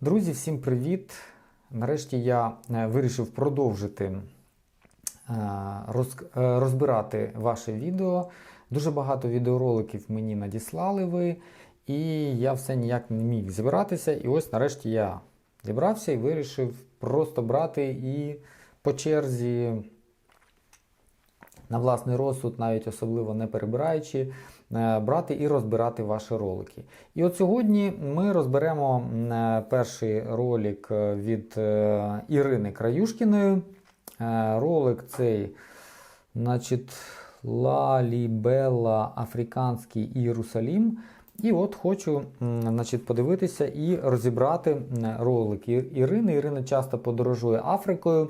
Друзі, всім привіт! Нарешті я е, вирішив продовжити е, е, розбирати ваше відео. Дуже багато відеороликів мені надіслали ви, і я все ніяк не міг зібратися. І ось нарешті я зібрався і вирішив просто брати і по черзі на власний розсуд, навіть особливо не перебираючи, брати і розбирати ваші ролики. І от сьогодні ми розберемо е, перший ролик е, від е, Ірини Краюшкіної. Е, Ролик цей, значить, Лалібела Африканський Єрусалім. І от хочу значить, подивитися і розібрати ролик Ірини. Ірина часто подорожує Африкою.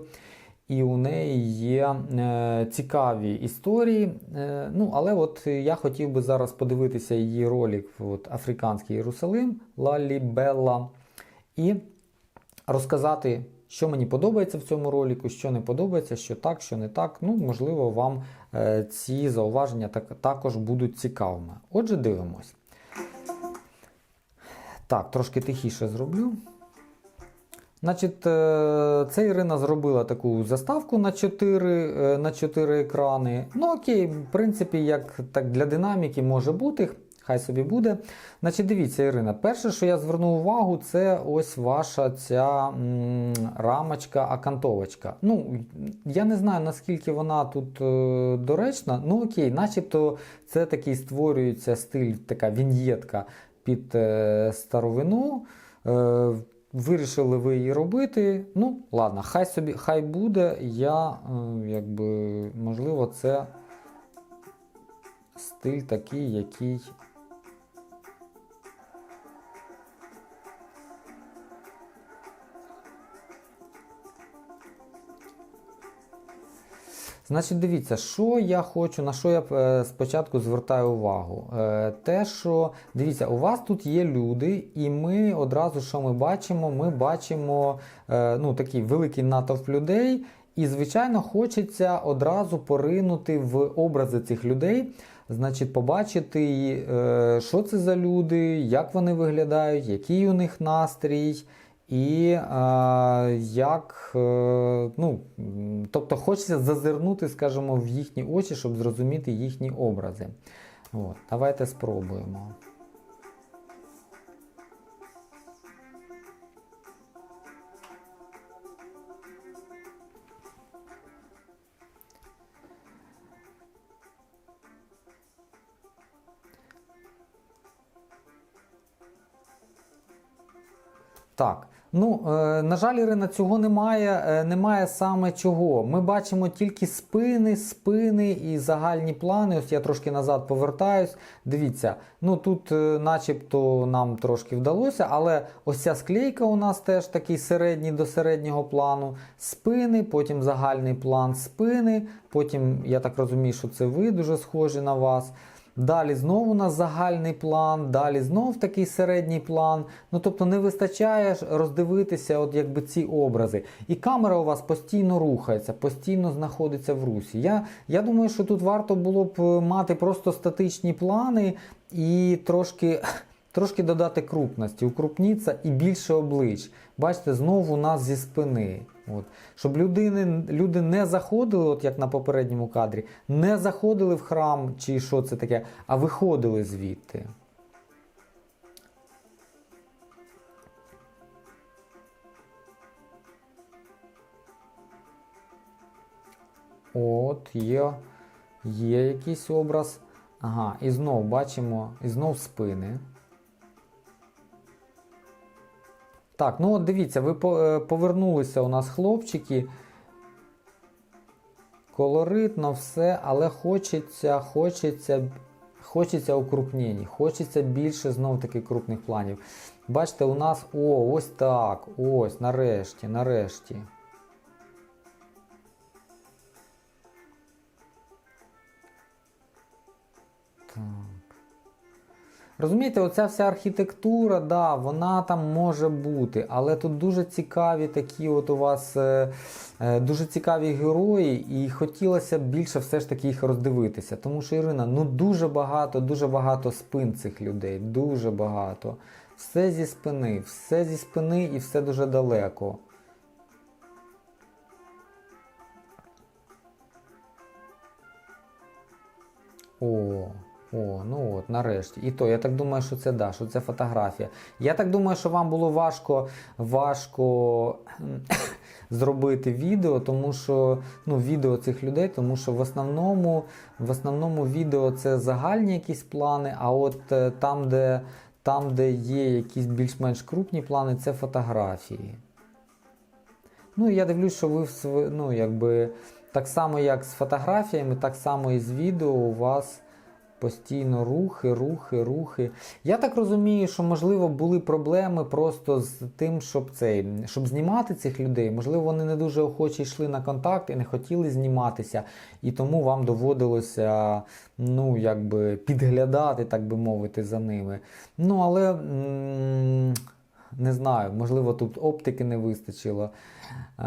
І у неї є е, цікаві історії. Е, ну, але от я хотів би зараз подивитися її ролик от, Африканський Єрусалим Лалі Белла і розказати, що мені подобається в цьому ролику, що не подобається, що так, що не так. Ну, можливо, вам е, ці зауваження так, також будуть цікавими. Отже, дивимось. Так, трошки тихіше зроблю. Значить, е, це Ірина зробила таку заставку на 4, е, на 4 екрани. Ну окей, в принципі, як так для динаміки може бути. Хай собі буде. Значить, дивіться, Ірина, перше, що я звернув увагу, це ось ваша ця м, рамочка, акантовочка. Ну, я не знаю, наскільки вона тут е, доречна. Ну окей, начебто це такий створюється стиль, така віньєтка під е, старовину. Е, Вирішили ви її робити. Ну, ладно, хай собі, хай буде. Я, е, якби, можливо, це стиль такий, який. Значить, дивіться, що я хочу, на що я е, спочатку звертаю увагу. Е, те, що дивіться, у вас тут є люди, і ми одразу, що ми бачимо, ми бачимо е, ну, такий великий натовп людей, і, звичайно, хочеться одразу поринути в образи цих людей. Значить, побачити, що це за люди, як вони виглядають, який у них настрій. І е, як, е, ну, тобто хочеться зазирнути, скажімо, в їхні очі, щоб зрозуміти їхні образи. От, давайте спробуємо. Так. Ну, е, на жаль, Ірина, цього немає. Е, немає саме чого. Ми бачимо тільки спини, спини і загальні плани. Ось я трошки назад повертаюсь. Дивіться, ну тут, е, начебто, нам трошки вдалося, але ось ця склейка у нас теж такий середній до середнього плану. Спини, потім загальний план спини. Потім, я так розумію, що це ви дуже схожі на вас. Далі знову у нас загальний план, далі знов такий середній план. Ну тобто не вистачає роздивитися, от якби ці образи. І камера у вас постійно рухається, постійно знаходиться в русі. Я, я думаю, що тут варто було б е, мати просто статичні плани і трошки. Трошки додати крупності, укрупніться і більше облич. Бачите, знову у нас зі спини. От. Щоб людини, люди не заходили, от як на попередньому кадрі, не заходили в храм чи що це таке, а виходили звідти. От, є, є якийсь образ. Ага, і знов бачимо, і знов спини. Так, ну от дивіться, ви е, повернулися у нас хлопчики. Колоритно все, але хочеться, хочеться, хочеться укрупнень, хочеться більше знов таки крупних планів. Бачите, у нас о, ось так, ось, нарешті, нарешті. Так. Розумієте, оця вся архітектура, да, вона там може бути, але тут дуже цікаві такі от у вас е, е, дуже цікаві герої, і хотілося б більше все ж таки їх роздивитися. Тому що Ірина, ну дуже багато, дуже багато спин цих людей, дуже багато. Все зі спини, все зі спини і все дуже далеко. О, о, ну от, нарешті. І то, я так думаю, що це да, що це фотографія. Я так думаю, що вам було важко, важко зробити відео, тому що ну, відео цих людей, тому що в основному, в основному відео це загальні якісь плани, а от е, там, де, там, де є якісь більш-менш крупні плани, це фотографії. Ну, я дивлюсь, що ви ну, якби, так само, як з фотографіями, так само і з відео у вас постійно рухи, рухи, рухи. Я так розумію, що можливо були проблеми просто з тим, щоб цей, щоб знімати цих людей. Можливо, вони не дуже охоче йшли на контакт і не хотіли зніматися, і тому вам доводилося ну, якби, підглядати, так би мовити, за ними. Ну, але. м, не знаю, можливо, тут оптики не вистачило. Е,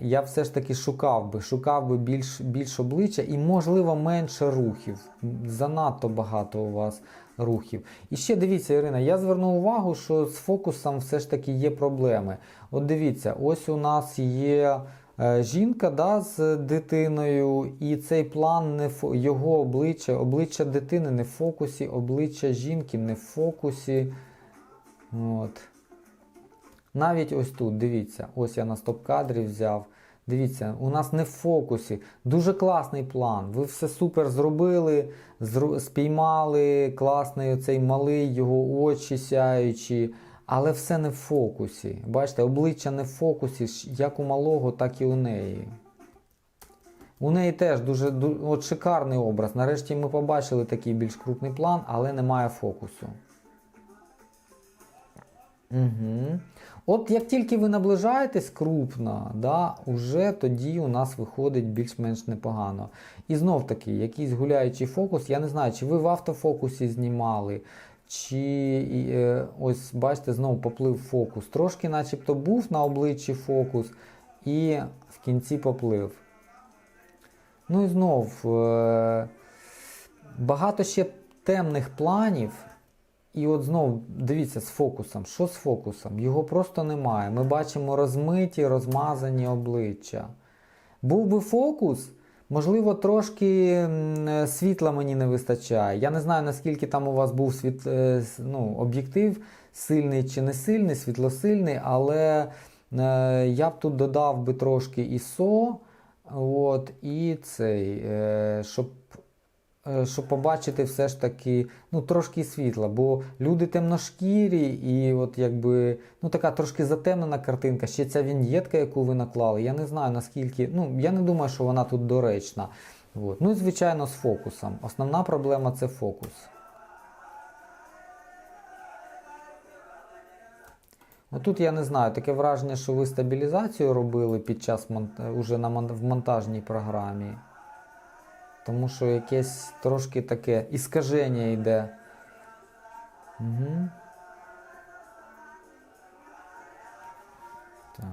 я все ж таки шукав би, шукав би більш, більш обличчя і, можливо, менше рухів. Занадто багато у вас рухів. І ще дивіться, Ірина, я звернув увагу, що з фокусом все ж таки є проблеми. От дивіться, ось у нас є. е, Жінка да, з дитиною, і цей план не фо... його обличчя, обличчя дитини не в фокусі, обличчя жінки не в фокусі. От. Навіть ось тут, дивіться, ось я на стоп-кадрі взяв. Дивіться, у нас не в фокусі. Дуже класний план. Ви все супер зробили, зру- спіймали класний оцей малий, його очі сяючі, але все не в фокусі. Бачите, обличчя не в фокусі, як у малого, так і у неї. У неї теж дуже, ду- от шикарний образ. Нарешті ми побачили такий більш крупний план, але немає фокусу. Угу. От як тільки ви наближаєтесь крупно, да, уже тоді у нас виходить більш-менш непогано. І знов таки, якийсь гуляючий фокус, я не знаю, чи ви в автофокусі знімали, чи е, ось бачите, знову поплив фокус. Трошки начебто був на обличчі фокус, і в кінці поплив. Ну і знов е, багато ще темних планів. І от знову дивіться з фокусом. Що з фокусом? Його просто немає. Ми бачимо розмиті, розмазані обличчя. Був би фокус, можливо, трошки світла мені не вистачає. Я не знаю, наскільки там у вас був світ, е, ну, об'єктив, сильний чи не сильний, світлосильний, але е, я б тут додав би трошки ISO, от, і цей, е, щоб е, щоб побачити все ж таки ну, трошки світла, бо люди темношкірі, і от якби ну, така трошки затемнена картинка, ще ця віньєтка, яку ви наклали, я не знаю наскільки. Ну, я не думаю, що вона тут доречна. От. Ну і звичайно з фокусом. Основна проблема це фокус. Отут я не знаю, таке враження, що ви стабілізацію робили під час уже на в монтажній програмі. Тому що якесь трошки таке іскаження йде. Угу. Так.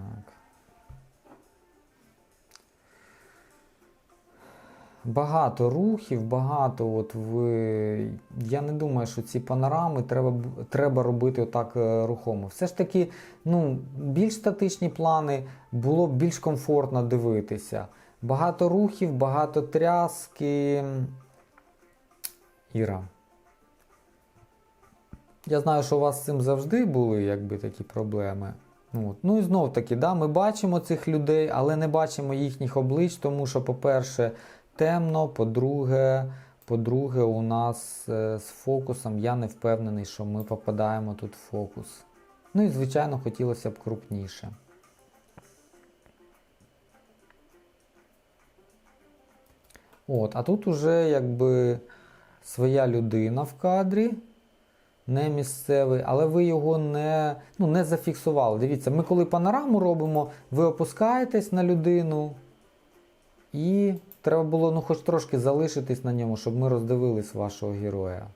Багато рухів, багато от ви. Я не думаю, що ці панорами треба, треба робити отак е, рухомо. Все ж таки, ну, більш статичні плани було б більш комфортно дивитися. Багато рухів, багато тряски. Іра. Я знаю, що у вас з цим завжди були якби, такі проблеми. От. Ну і знов таки, да, ми бачимо цих людей, але не бачимо їхніх облич, тому що, по-перше, темно, по-друге, по-друге, у нас е, з фокусом я не впевнений, що ми попадаємо тут в фокус. Ну і, звичайно, хотілося б крупніше. От, а тут уже якби своя людина в кадрі, не місцевий, але ви його не, ну, не зафіксували. Дивіться, ми коли панораму робимо, ви опускаєтесь на людину, і треба було ну, хоч трошки залишитись на ньому, щоб ми роздивились вашого героя.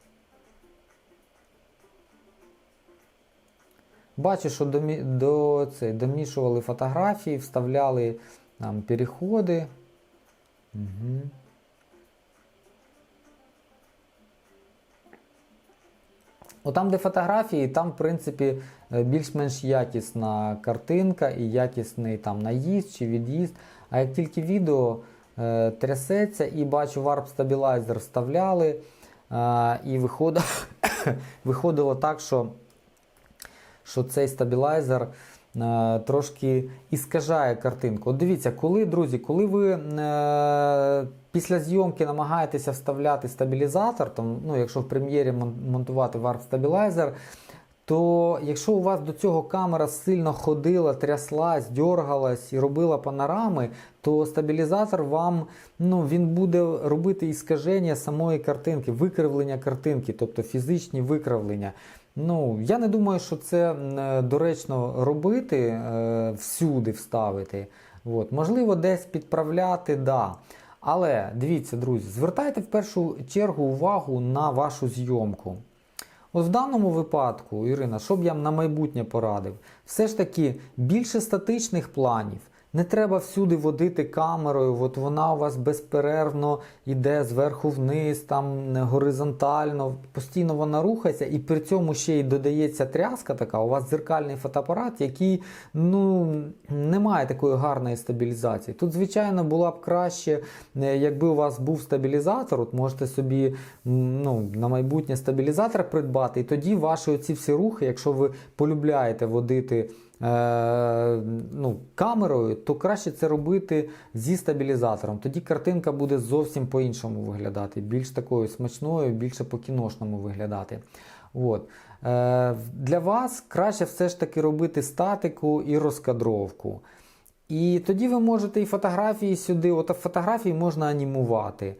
Бачу, що домі... до, цей, домішували фотографії, вставляли там, переходи. Угу. Отам, де фотографії, там, в принципі, е, більш-менш якісна картинка і якісний там наїзд чи від'їзд. А як тільки відео е, трясеться і бачу, варп стабілайзер вставляли, е, і виходило, виходило так, що, що цей стабілайзер трошки іскажає картинку. От дивіться, коли, друзі, коли ви е, після зйомки намагаєтеся вставляти стабілізатор, там, ну, якщо в прем'єрі монтувати варп стабілайзер, то якщо у вас до цього камера сильно ходила, тряслась, дергалась і робила панорами, то стабілізатор вам ну, він буде робити іскаження самої картинки, викривлення картинки, тобто фізичні викривлення. Ну, я не думаю, що це е, доречно робити, е, всюди вставити. От. Можливо, десь підправляти, да. Але дивіться, друзі, звертайте в першу чергу увагу на вашу зйомку. Ось в даному випадку, Ірина, що б я на майбутнє порадив, все ж таки більше статичних планів. Не треба всюди водити камерою, от вона у вас безперервно йде зверху вниз, там горизонтально, постійно вона рухається, і при цьому ще й додається тряска така. У вас дзеркальний фотоапарат, який ну, не має такої гарної стабілізації. Тут, звичайно, була б краще, е, якби у вас був стабілізатор, от можете собі ну, на майбутнє стабілізатор придбати, і тоді ваші оці всі рухи, якщо ви полюбляєте водити. Е, ну, камерою, то краще це робити зі стабілізатором. Тоді картинка буде зовсім по-іншому виглядати, більш такою смачною, більше по-кіношному виглядати. От. Е, для вас краще все ж таки робити статику і розкадровку. І тоді ви можете і фотографії сюди, от фотографії можна анімувати.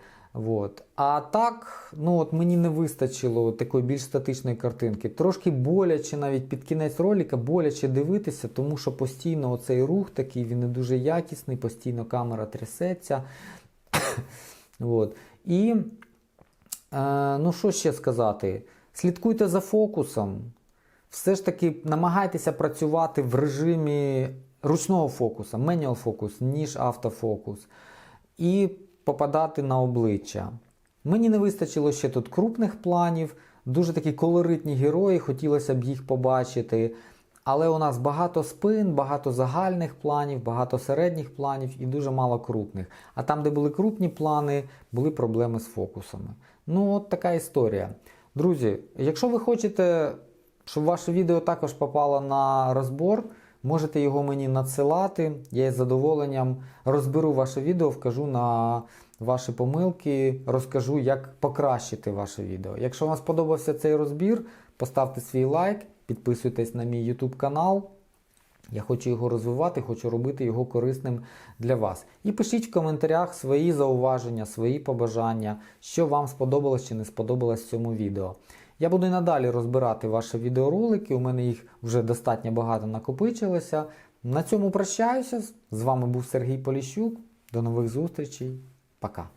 От. А так, ну от мені не вистачило такої більш статичної картинки. Трошки боляче навіть під кінець ролика, боляче дивитися, тому що постійно оцей рух такий, він не дуже якісний, постійно камера трясеться. от. І е, ну що ще сказати? Слідкуйте за фокусом. Все ж таки намагайтеся працювати в режимі ручного фокуса, manual фокус, ніж автофокус. І попадати на обличчя. Мені не вистачило ще тут крупних планів, дуже такі колоритні герої, хотілося б їх побачити. Але у нас багато спин, багато загальних планів, багато середніх планів і дуже мало крупних. А там, де були крупні плани, були проблеми з фокусами. Ну, от така історія. Друзі, якщо ви хочете, щоб ваше відео також попало на розбор, можете його мені надсилати. Я із задоволенням розберу ваше відео, вкажу на ваші помилки, розкажу, як покращити ваше відео. Якщо вам сподобався цей розбір, поставте свій лайк, підписуйтесь на мій YouTube канал. Я хочу його розвивати, хочу робити його корисним для вас. І пишіть в коментарях свої зауваження, свої побажання, що вам сподобалось чи не сподобалось в цьому відео. Я буду і надалі розбирати ваші відеоролики, у мене їх вже достатньо багато накопичилося. На цьому прощаюся. З вами був Сергій Поліщук. До нових зустрічей. Пока.